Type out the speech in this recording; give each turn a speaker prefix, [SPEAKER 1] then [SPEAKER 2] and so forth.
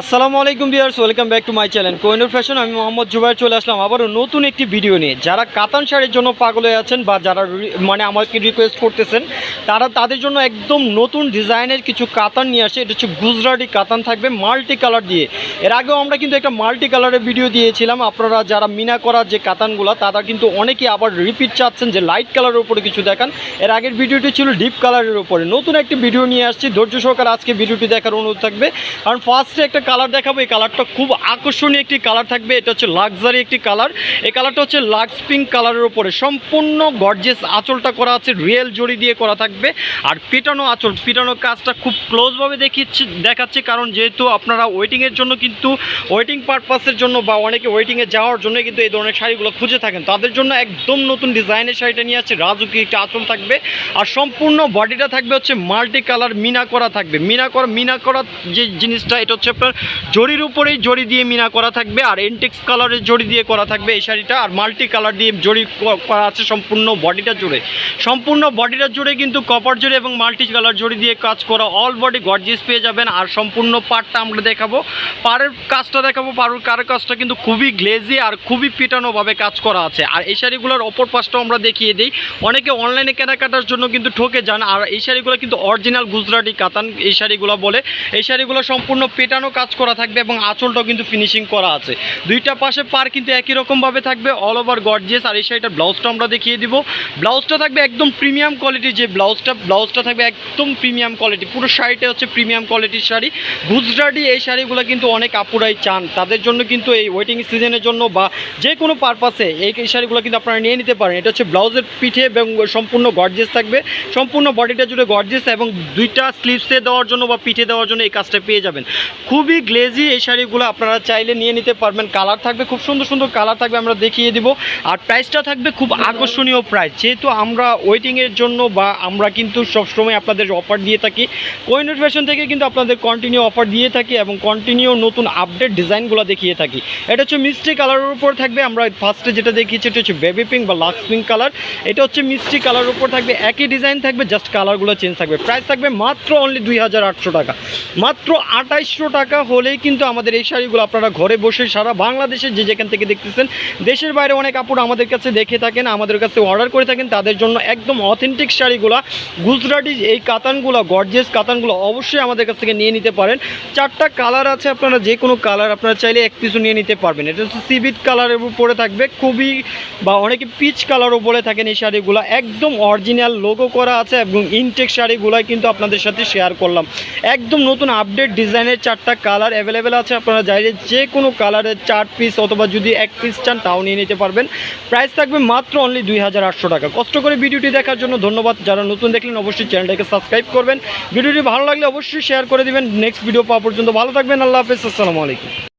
[SPEAKER 1] আসসালামু আলাইকুম viewers welcome back to my channel. Kohinoor fashion, আমি মোহাম্মদ জুবাইর চলে আসলাম আবারও নতুন একটি ভিডিও নিয়ে। যারা কাতান শাড়ির জন্য পাগল হয়ে আছেন বা যারা মানে আমাকে রিকোয়েস্ট করতেছেন, তারা তাদের জন্য একদম নতুন ডিজাইনের কিছু কাতান নিয়ে আসে। এটা হচ্ছে গুজরাটি কাতান থাকবে মাল্টি কালার দিয়ে। এর আগেও আমরা কিন্তু একটা মাল্টি কালারের ভিডিও দিয়েছিলাম। আপনারা যারা মিনা করার যে কাতানগুলো, তারা কিন্তু অনেকেই আবার রিপিট চাচ্ছেন যে লাইট কালারের উপরে কিছু দেখান। এর আগের ভিডিওটি ছিল ডিপ কালারের উপরে। নতুন একটি ভিডিও নিয়ে আসছি। ধৈর্য সহকারে আজকে ভিডিওটি দেখার অনুরোধ থাকবে। কারণ ফার্স্টে একটা কালার দেখাবো। এই কালারটা খুব আকর্ষণীয় একটি কালার থাকবে। এটা হচ্ছে লাক্সারি একটি কালার এই কালারটা হচ্ছে লাক্স পিঙ্ক কালারের উপরে। সম্পূর্ণ গর্জেস আঁচলটা করা আছে। রিয়েল জড়ি দিয়ে করা থাকবে। আর পিটানো আঁচল, পিটানো কাজটা খুব ক্লোজভাবে দেখিচ্ছি, দেখাচ্ছি। কারণ যেহেতু আপনারা ওয়েটিংয়ের জন্য কিন্তু ওয়েটিং পারপাসের জন্য বা অনেকে ওয়েটিংয়ে যাওয়ার জন্য কিন্তু এই ধরনের শাড়িগুলো খুঁজে থাকেন। তাদের জন্য একদম নতুন ডিজাইনের শাড়িটা নিয়ে আসছে রাজুকি একটা আঁচল থাকবে। আর সম্পূর্ণ বডিটা থাকবে হচ্ছে মাল্টি কালার মিনা করা থাকবে। মিনা করা মিনা করা যে জিনিসটা, এটা হচ্ছে আপনার জরির উপরেই জরি দিয়ে মিনা করা থাকবে আর এনটেক্স কালারের জরি দিয়ে করা থাকবে এই শাড়িটা আর মাল্টি কালার দিয়ে জরি করা আছে সম্পূর্ণ বডিটা জুড়ে। সম্পূর্ণ বডিটা জুড়ে কিন্তু কপার জরি এবং মাল্টি কালার জরি দিয়ে কাজ করা অল বডি গর্জিস পেয়ে যাবেন আর সম্পূর্ণ পাড়টা আমরা দেখাবো। পাড়ের কাজটা দেখাবো, পাড়ের কারের কাজটা কিন্তু খুবই গ্লেজি আর খুবই পিটানোভাবে কাজ করা আছে। আর এই শাড়িগুলোর অপর পাশটাও আমরা দেখিয়ে দিই। অনেকে অনলাইনে কেনাকাটার জন্য কিন্তু ঠকে যান, আর এই শাড়িগুলো কিন্তু অরিজিনাল গুজরাটি কাতান এই শাড়িগুলো বলে। এই শাড়িগুলো সম্পূর্ণ পেটানো কাজ করা থাকবে এবং আঁচলটাও কিন্তু ফিনিশিং করা আছে। দুইটা পাশে পার কিন্তু একই রকমভাবে থাকবে অল ওভার গর্জিয়াস আর এই শাড়িটার ব্লাউজটা আমরা দেখিয়ে দিব। ব্লাউজটা থাকবে একদম প্রিমিয়াম কোয়ালিটির যে ব্লাউজটা ব্লাউজটা থাকবে একদম প্রিমিয়াম কোয়ালিটি পুরো শাড়িটা হচ্ছে প্রিমিয়াম কোয়ালিটির শাড়ি। গুজরাটি এই শাড়িগুলো কিন্তু অনেক আপুরাই চান, তাদের জন্য কিন্তু এই ওয়েটিং সিজনের জন্য বা যে কোনো পারপাসে এই এই শাড়িগুলো কিন্তু আপনারা নিয়ে নিতে পারেন। এটা হচ্ছে ব্লাউজের পিঠে এবং সম্পূর্ণ গর্জেস থাকবে। সম্পূর্ণ বডিটা জুড়ে গর্জেস এবং দুইটা স্লিভসে দেওয়ার জন্য বা পিঠে দেওয়ার জন্য এই কাজটা পেয়ে যাবেন। খুবই গ্লেজি এই শাড়িগুলো আপনারা চাইলে নিয়ে নিতে পারবেন। কালার থাকবে, খুব সুন্দর সুন্দর কালার থাকবে, আমরা দেখিয়ে দিব। আর প্রাইসটা থাকবে খুব আকর্ষণীয় প্রাইস যেহেতু আমরা ওয়েটিংয়ের জন্য বা আমরা কিন্তু সবসময় আপনাদের অফার দিয়ে থাকি কোইনুর ফ্যাশন থেকে কিন্তু আপনাদের কন্টিনিউ অফার দিয়ে থাকি এবং কন্টিনিউ নতুন আপডেট ডিজাইনগুলো দেখিয়ে থাকি। এটা হচ্ছে মিষ্টি কালারের উপর থাকবে, আমরা ফার্স্টে যেটা দেখিয়েছি, এটা হচ্ছে বেবি পিঙ্ক বা লাক্স পিঙ্ক কালার এটা হচ্ছে মিষ্টি কালারের উপর থাকবে, একই ডিজাইন থাকবে জাস্ট কালারগুলো চেঞ্জ থাকবে। প্রাইস থাকবে মাত্র অনলি দুই হাজার আটশো টাকা। মাত্র আঠাইশশো টাকা হলেই কিন্তু আমাদের এই শাড়িগুলো আপনারা ঘরে বসে সারা বাংলাদেশে যে যেখান থেকে দেখতেছেন, দেশের বাইরে অনেক কাপড় আমাদের কাছে দেখে থাকেন, আমাদের কাছে অর্ডার করে থাকেন, তাদের জন্য একদম অথেন্টিক শাড়িগুলো, গুজরাটি এই কাতানগুলো গর্জিয়াস কাতানগুলো অবশ্যই আমাদের কাছ থেকে নিয়ে নিতে পারেন। চারটা কালার আছে আপনারা যে কোনো কালার আপনারা চাইলে এক পিসও নিয়ে নিতে পারবেন। এটা হচ্ছে সিবিট কালারের উপরে থাকবে, খুবই বা অনেকে পিচ কালারও বলে থাকেন এই শাড়িগুলো। একদম অরিজিনাল লোগো করা আছে এবং ইনটেক শাড়িগুলোই কিন্তু আপনাদের সাথে শেয়ার করলাম। একদম নতুন আপডেট ডিজাইনের চারটা কালার অ্যাভেলেবেল আছে। আপনারা চাইলে যে কোনো কালারের চার পিস অথবা যদি এক পিস চান, তাও নিয়ে নিতে পারবেন। প্রাইস থাকবে মাত্র অনলি দুই হাজার আটশো টাকা। কষ্ট করে ভিডিওটি দেখার জন্য ধন্যবাদ। যারা নতুন দেখলেন, অবশ্যই চ্যানেলটাকে সাবস্ক্রাইব করবেন। ভিডিওটি ভালো লাগলে অবশ্যই শেয়ার করে দেবেন। নেক্সট ভিডিও পাওয়া পর্যন্ত ভালো থাকবেন। আল্লাহ হাফেজ। আসসালামু আলাইকুম।